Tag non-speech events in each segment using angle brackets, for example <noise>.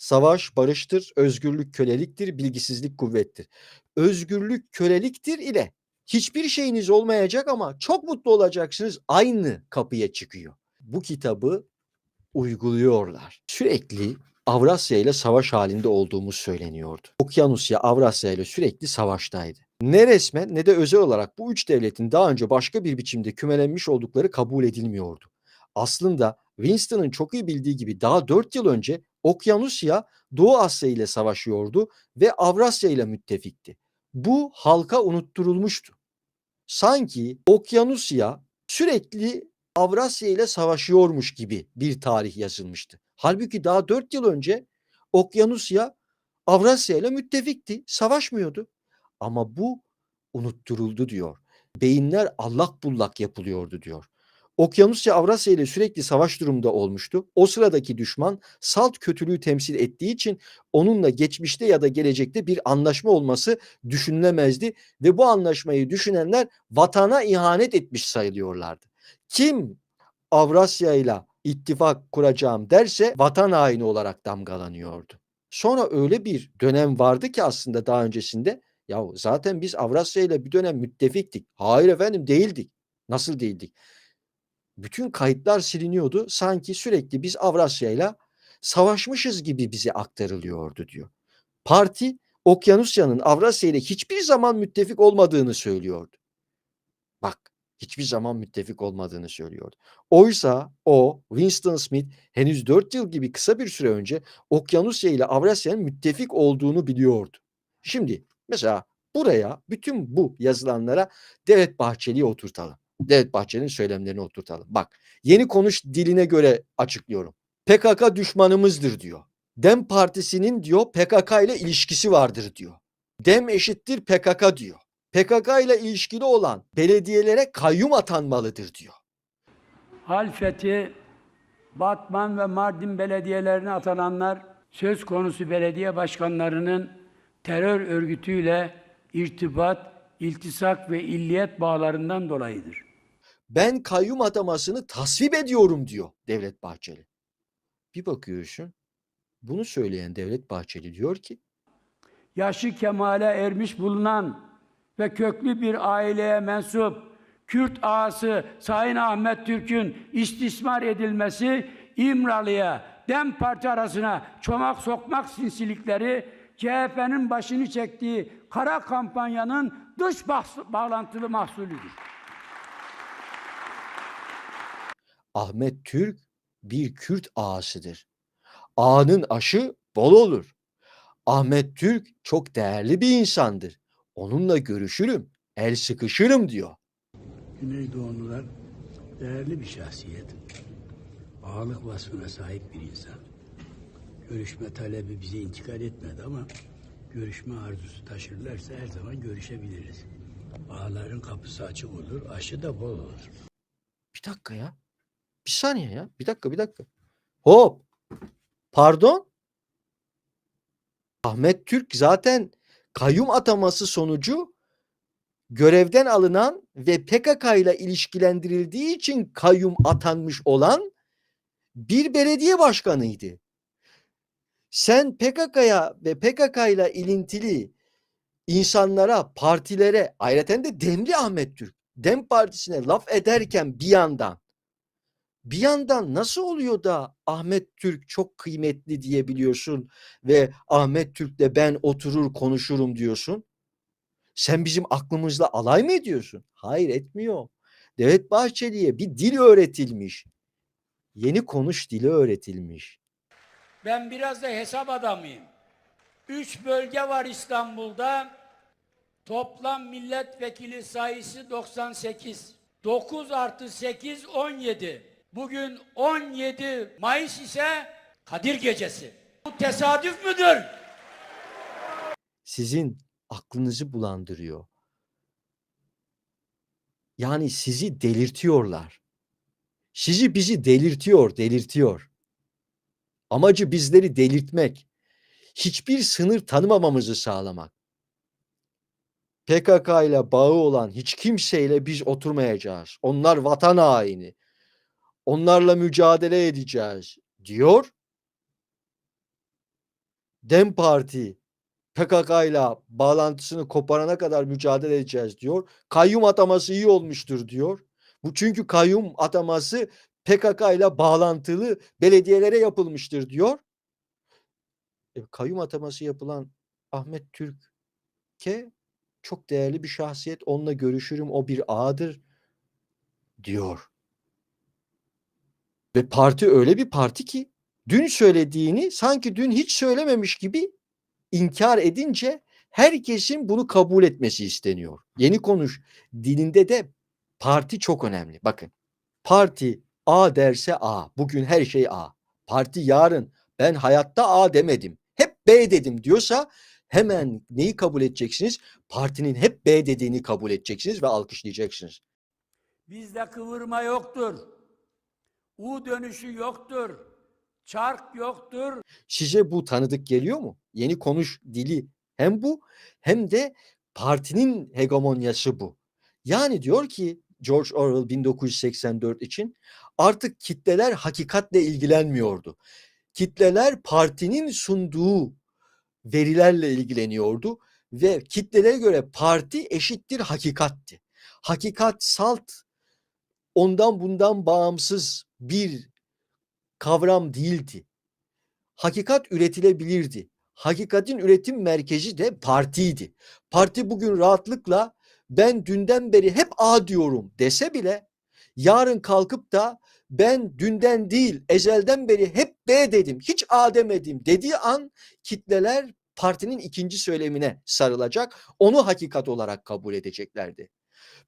Savaş barıştır, özgürlük köleliktir, bilgisizlik kuvvettir. Özgürlük köleliktir ile hiçbir şeyiniz olmayacak ama çok mutlu olacaksınız aynı kapıya çıkıyor. Bu kitabı uyguluyorlar. Sürekli Avrasya ile savaş halinde olduğumuz söyleniyordu. Okyanusya Avrasya ile sürekli savaştaydı. Ne resmen ne de özel olarak bu üç devletin daha önce başka bir biçimde kümelenmiş oldukları kabul edilmiyordu. Aslında Winston'ın çok iyi bildiği gibi daha 4 yıl önce Okyanusya Doğu Asya ile savaşıyordu ve Avrasya ile müttefikti. Bu halka unutturulmuştu. Sanki Okyanusya sürekli Avrasya ile savaşıyormuş gibi bir tarih yazılmıştı. Halbuki daha 4 yıl önce Okyanusya Avrasya ile müttefikti, savaşmıyordu. Ama bu unutturuldu diyor. Beyinler allak bullak yapılıyordu diyor. Okyanusya Avrasya ile sürekli savaş durumda olmuştu. O sıradaki düşman salt kötülüğü temsil ettiği için onunla geçmişte ya da gelecekte bir anlaşma olması düşünülemezdi ve bu anlaşmayı düşünenler vatana ihanet etmiş sayılıyorlardı. Kim Avrasya ile ittifak kuracağım derse vatan haini olarak damgalanıyordu. Sonra öyle bir dönem vardı ki aslında daha öncesinde ya zaten biz Avrasya ile bir dönem müttefiktik. Hayır efendim değildik. Nasıl değildik? Bütün kayıtlar siliniyordu. Sanki sürekli biz Avrasya ile savaşmışız gibi bize aktarılıyordu diyor. Parti Okyanusya'nın Avrasya ile hiçbir zaman müttefik olmadığını söylüyordu. Bak hiçbir zaman müttefik olmadığını söylüyordu. Oysa o Winston Smith henüz 4 yıl gibi kısa bir süre önce Okyanusya ile Avrasya'nın müttefik olduğunu biliyordu. Şimdi mesela buraya bütün bu yazılanlara Devlet Bahçeli'yi oturtalım. Devlet Bahçeli'nin söylemlerini oturtalım. Bak yeni konuş diline göre açıklıyorum. PKK düşmanımızdır diyor. Dem Partisi'nin diyor PKK ile ilişkisi vardır diyor. Dem eşittir PKK diyor. PKK ile ilişkili olan belediyelere kayyum atanmalıdır diyor. Halfeti, Batman ve Mardin belediyelerine atananlar söz konusu belediye başkanlarının terör örgütüyle irtibat, iltisak ve illiyet bağlarından dolayıdır. Ben kayyum atamasını tasvip ediyorum diyor Devlet Bahçeli. Bir bakıyorsun bunu söyleyen Devlet Bahçeli diyor ki Yaşı kemale ermiş bulunan ve köklü bir aileye mensup Kürt ağası Sayın Ahmet Türk'ün istismar edilmesi İmralı'ya Dem Parti arasına çomak sokmak sinsilikleri CHP'nin başını çektiği kara kampanyanın dış bağlantılı mahsulüdür. Ahmet Türk bir Kürt ağasıdır. Ağanın aşı bol olur. Ahmet Türk çok değerli bir insandır. Onunla görüşürüm, el sıkışırım diyor. Güneydoğulular değerli bir şahsiyet. Ağalık vasfına sahip bir insan. Görüşme talebi bize intikal etmedi ama görüşme arzusu taşırlarsa her zaman görüşebiliriz. Ağaların kapısı açık olur, aşı da bol olur. Bir dakika ya. Bir saniye ya. Bir dakika, bir dakika. Hop. Pardon. Ahmet Türk zaten kayyum ataması sonucu görevden alınan ve PKK ile ilişkilendirildiği için kayyum atanmış olan bir belediye başkanıydı. Sen PKK'ya ve PKK ile ilintili insanlara, partilere, ayrıca de Demli Ahmet Türk, Dem Partisi'ne laf ederken bir yandan bir yandan nasıl oluyor da Ahmet Türk çok kıymetli diyebiliyorsun ve Ahmet Türk'le ben oturur konuşurum diyorsun? Sen bizim aklımızla alay mı ediyorsun? Hayır etmiyor. Devlet Bahçeli'ye bir dil öğretilmiş. Yeni konuş dili öğretilmiş. Ben biraz da hesap adamıyım. Üç bölge var İstanbul'da. Toplam milletvekili sayısı 98. 9 artı 8 17. Bugün 17 Mayıs ise Kadir Gecesi. Bu tesadüf müdür? Sizin aklınızı bulandırıyor. Yani sizi delirtiyorlar. Sizi bizi delirtiyor, delirtiyor. Amacı bizleri delirtmek. Hiçbir sınır tanımamamızı sağlamak. PKK ile bağı olan hiç kimseyle biz oturmayacağız. Onlar vatan haini. Onlarla mücadele edeceğiz diyor. Dem Parti PKK'yla bağlantısını koparana kadar mücadele edeceğiz diyor. Kayyum ataması iyi olmuştur diyor. Bu çünkü kayyum ataması PKK'yla bağlantılı belediyelere yapılmıştır diyor. E, kayyum ataması yapılan Ahmet Türk'e çok değerli bir şahsiyet. Onunla görüşürüm. O bir ağadır diyor. Ve parti öyle bir parti ki dün söylediğini sanki dün hiç söylememiş gibi inkar edince herkesin bunu kabul etmesi isteniyor. Yeni konuş dilinde de parti çok önemli. Bakın parti A derse A. Bugün her şey A. Parti yarın ben hayatta A demedim. Hep B dedim diyorsa hemen neyi kabul edeceksiniz? Partinin hep B dediğini kabul edeceksiniz ve alkışlayacaksınız. Bizde kıvırma yoktur. U dönüşü yoktur. Çark yoktur. Size bu tanıdık geliyor mu? Yeni konuş dili hem bu hem de partinin hegemonyası bu. Yani diyor ki George Orwell 1984 için artık kitleler hakikatle ilgilenmiyordu. Kitleler partinin sunduğu verilerle ilgileniyordu ve kitlelere göre parti eşittir hakikatti. Hakikat salt ondan bundan bağımsız bir kavram değildi. Hakikat üretilebilirdi. Hakikatin üretim merkezi de partiydi. Parti bugün rahatlıkla ben dünden beri hep A diyorum dese bile yarın kalkıp da ben dünden değil ezelden beri hep B dedim hiç A demedim dediği an kitleler partinin ikinci söylemine sarılacak onu hakikat olarak kabul edeceklerdi.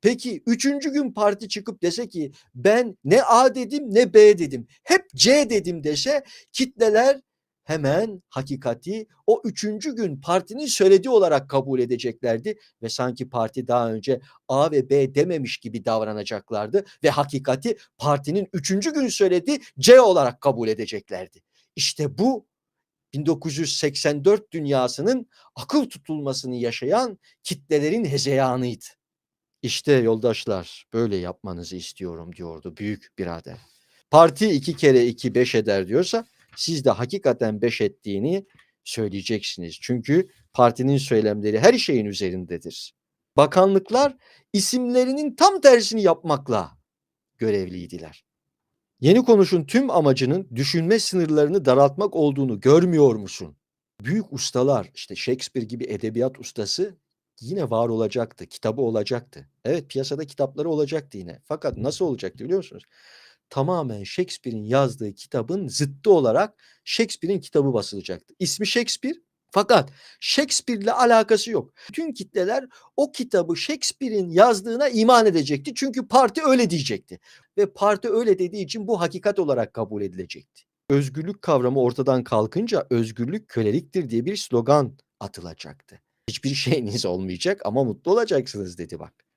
Peki üçüncü gün parti çıkıp dese ki ben ne A dedim ne B dedim hep C dedim dese kitleler hemen hakikati o üçüncü gün partinin söylediği olarak kabul edeceklerdi ve sanki parti daha önce A ve B dememiş gibi davranacaklardı ve hakikati partinin üçüncü gün söylediği C olarak kabul edeceklerdi. İşte bu 1984 dünyasının akıl tutulmasını yaşayan kitlelerin hezeyanıydı. İşte yoldaşlar böyle yapmanızı istiyorum diyordu büyük birader. Parti iki kere iki beş eder diyorsa siz de hakikaten beş ettiğini söyleyeceksiniz. Çünkü partinin söylemleri her şeyin üzerindedir. Bakanlıklar isimlerinin tam tersini yapmakla görevliydiler. Yeni konuşun tüm amacının düşünme sınırlarını daraltmak olduğunu görmüyor musun? Büyük ustalar işte Shakespeare gibi edebiyat ustası yine var olacaktı. Kitabı olacaktı. Evet piyasada kitapları olacaktı yine. Fakat nasıl olacaktı biliyor musunuz? Tamamen Shakespeare'in yazdığı kitabın zıttı olarak Shakespeare'in kitabı basılacaktı. İsmi Shakespeare fakat Shakespeare'le alakası yok. Bütün kitleler o kitabı Shakespeare'in yazdığına iman edecekti. Çünkü parti öyle diyecekti. Ve parti öyle dediği için bu hakikat olarak kabul edilecekti. Özgürlük kavramı ortadan kalkınca özgürlük köleliktir diye bir slogan atılacaktı. Hiçbir <laughs> şeyiniz olmayacak ama mutlu olacaksınız dedi bak.